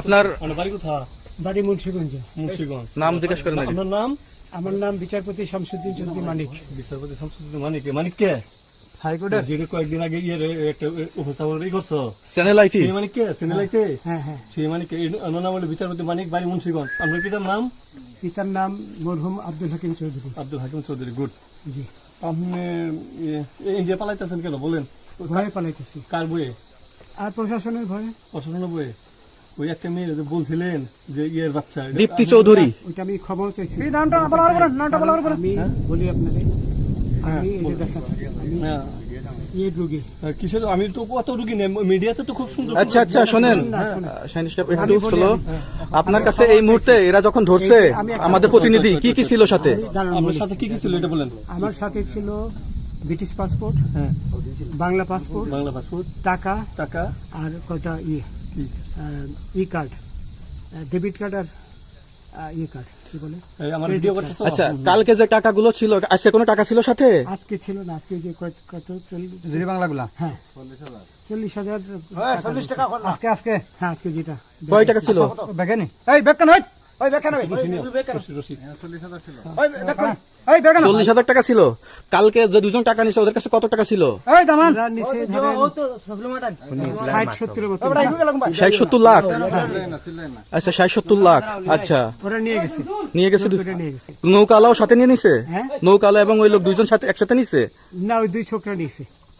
আপনার বাড়ি বাড়ি মুন্সিগঞ্জ। মুন্সিগঞ্জ। নাম জিজ্ঞেস করেন আপনার নাম আমার নাম বিচারপতি শামসুদ্দিন চৌধুরী মানিক। বিচারপতি শামসুদ্দিন মানিক। মানিক কে? হাইকোর্টের? যেটা কয়েকদিন আগে ইয়ে একটা উপস্থাপন ই করছ। চ্যানেল আইটি সেই মানিক কে? হ্যাঁ হ্যাঁ সেই মানিক এর নাম হলো বিচারপতি মানিক বাড়ি মুন্সিগঞ্জ। আপনার পিতার নাম? পিতার নাম মরহুম আব্দুল হাকিম চৌধুরী। আব্দুল হাকিম চৌধুরী গুড। জি। আপনি ইন্ডিয়া পালাইতেছেন কেন? বলেন। ভয়ে পালাইতেছি। কার বইয়ে আর প্রশাসনের ভয়ে? প্রশাসনের ওই একটা মেয়ে যে বলছিলেন যে ইয়ের বাচ্চা দীপ্তি চৌধুরী। ওইটা আমি ক্ষমাও চাইছি। নামটা বলার নামটা বলার আমি বলি আপনাদের আমি এই যে দেখাচ্ছি হ্যাঁ, ইয়ে রুগী। কিসের? আমি তো কত রুগী নেই মিডিয়াতে তো খুব সুন্দর আচ্ছা আচ্ছা শোনেন। একটু স্লো আপনার কাছে এই মুহূর্তে এরা যখন ধরছে আমাদের প্রতিনিধি কি কি ছিল সাথে? বলি। সাথে কি কি ছিল এটা বলেন। আমার সাথে ছিল ব্রিটিশ পাসপোর্ট হ্যাঁ। বাংলা পাসপোর্ট বাংলা পাসপোর্ট টাকা টাকা আর কয়টা ইয়ে ই। কার্ড ডেবিট কার্ড আর ই কার্ড কি বলে? আমার ভিডিও করতেছো? আচ্ছা কালকে যে টাকাগুলো ছিল আজকে কোনো টাকা ছিল সাথে? আজকে ছিল না আজকে যে কত চল্লিশ জিরি বাংলাগুলা? হ্যাঁ। চল্লিশ হাজার। চল্লিশ টাকা আজকে আজকে। হ্যাঁ আজকে যেটা। কয় টাকা ছিল? বেগানি এই বেগান হই ওই বেগান হই রশিদ, রশিদ। ওই বেগান এই বেগান চল্লিশ হাজার টাকা ছিল। কালকে যে দুজন টাকা নিছে ওদের কাছে কত টাকা ছিল? এই দামান। আমরা নিচে ধরেন ষাট সত্তরের মতো। ষাট সত্তর লাখ? আচ্ছা ষাট সত্তর লাখ। আচ্ছা। নিয়ে গেছে। নিয়ে গেছে দু- ওটা নিয়ে গেছে। নৌকালাও সাথে নিয়ে নিছে? হ্যাঁ? নৌকালা এবং ওই লোক দুজন সাথে একসাথে নিছে? না ওই দুই ছোকরা নিয়েছে